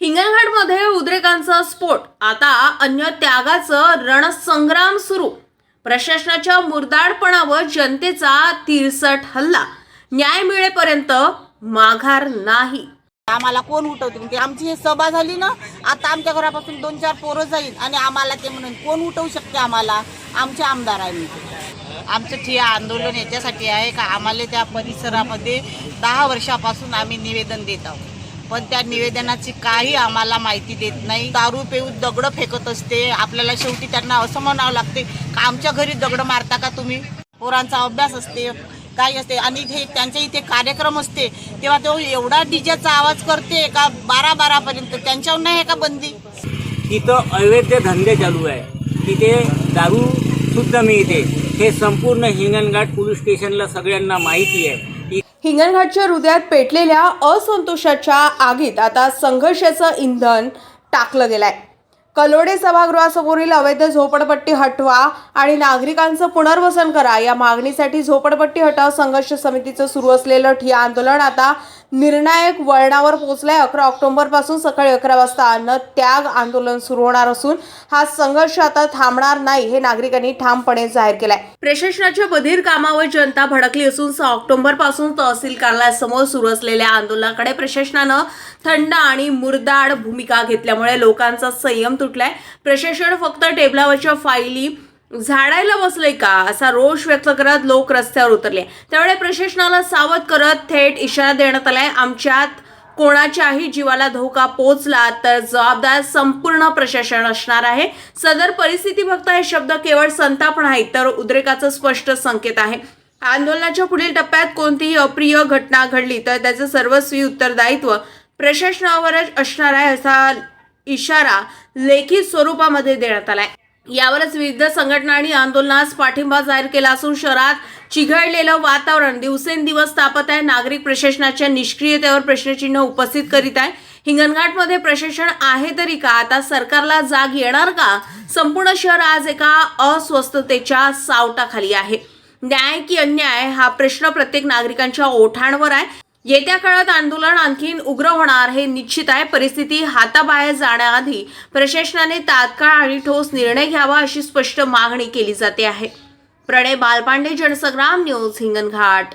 हिंगणघाटमध्ये उद्रेकांचा स्फोट. आता अन्य त्यागाचं रणसंग्राम सुरू. प्रशासनाच्या मुरदाडपणावर जनतेचा तिरसट हल्ला. न्याय मिळेपर्यंत माघार नाही. आम्हाला कोण उठवते? म्हणजे आमची ही सभा झाली ना आता आमच्या घरापासून दोन चार पोरं जाईल आणि आम्हाला ते म्हणून कोण उठवू शकते आम्हाला? आमचे आमदार आहे म्हणते. आमचं ठिया आंदोलन याच्यासाठी आहे का? आम्हाला त्या परिसरामध्ये दहा वर्षापासून आम्ही निवेदन देत आहोत. पण त्या निवेदनाची काही आम्हाला माहिती देत नाही. दारू पेऊ दगडं फेकत असते. आपल्याला शेवटी त्यांना असं म्हणावं लागते का आमच्या घरी दगडं मारता का तुम्ही? पोरांचा अभ्यास असते काही असते. आणि हे त्यांच्या इथे कार्यक्रम असते. तेव्हा तो एवढा डीजेचा आवाज करते का बारा बारापर्यंत? त्यांच्यावर नाही आहे का बंदी? तिथं अवैध धंदे चालू आहे. तिथे दारू सुद्धा मिळते. हे संपूर्ण हिंगणघाट पोलीस स्टेशनला सगळ्यांना माहिती आहे. हिंगणघाटच्या हृदयात पेटलेल्या असंतोषाच्या आगीत आता संघर्षाचं इंधन टाकलं गेलं आहे कलोडे सभागृहासमोरील अवैध झोपडपट्टी हटवा आणि नागरिकांचं पुनर्वसन करा या मागणीसाठी झोपडपट्टी हटाव संघर्ष समितीचं सुरू असलेलं ठिया आंदोलन आता निर्णायक वळणावर पोहोचलाय. अकरा ऑक्टोबरपासून सकाळी अकरा वाजता अन्न त्याग आंदोलन सुरू होणार असून हा संघर्ष आता थांबणार नाही हे नागरिकांनी ठामपणे जाहीर केलंय. प्रशासनाच्या बधीर कामावर जनता भडकली असून सहा ऑक्टोबरपासून तहसील कार्यालयासमोर सुरू असलेल्या आंदोलनाकडे प्रशासनानं थंड आणि मुरदाड भूमिका घेतल्यामुळे लोकांचा संयम तुटलाय. प्रशासन फक्त टेबलावरच्या फाईली झाडायला बसलंय का? असा रोष व्यक्त करत लोक रस्त्यावर उतरले. त्यावेळी प्रशासनाला सावध करत थेट इशारा देण्यात आलाय. आमच्यात कोणाच्याही जीवाला धोका पोचला तर जबाबदार संपूर्ण प्रशासन असणार आहे. सदर परिस्थिती फक्त हे शब्द केवळ संताप नाही तर उद्रेकाचं स्पष्ट संकेत आहे. आंदोलनाच्या पुढील टप्प्यात कोणतीही अप्रिय घटना घडली तर त्याचं सर्वस्वी उत्तरदायित्व प्रशासनावरच असणार आहे असा इशारा लेखी स्वरूपामध्ये देण्यात आलाय. यावरच विविध संघटना आणि आंदोलनास पाठिंबा जाहीर केला असून शहरात चिघळलेलं वातावरण दिवसेंदिवस तापत आहे. नागरिक प्रशासनाच्या निष्क्रियतेवर प्रश्नचिन्ह उपस्थित करीत आहे. हिंगणघाटमध्ये प्रशासन आहे तरी का? आता सरकारला जाग येणार का? संपूर्ण शहर आज एका अस्वस्थतेच्या सावटाखाली आहे. न्याय की अन्याय हा प्रश्न प्रत्येक नागरिकांच्या ओठांवर आहे. येत्या काळात आंदोलन आणखीन उग्र होणार हे निश्चित आहे. परिस्थिती हाताबाहेर जाण्याआधी प्रशासनाने तात्काळ आणि ठोस निर्णय घ्यावा अशी स्पष्ट मागणी केली जाते आहे. प्रणय बालपांडे जनसंग्राम न्यूज हिंगणघाट.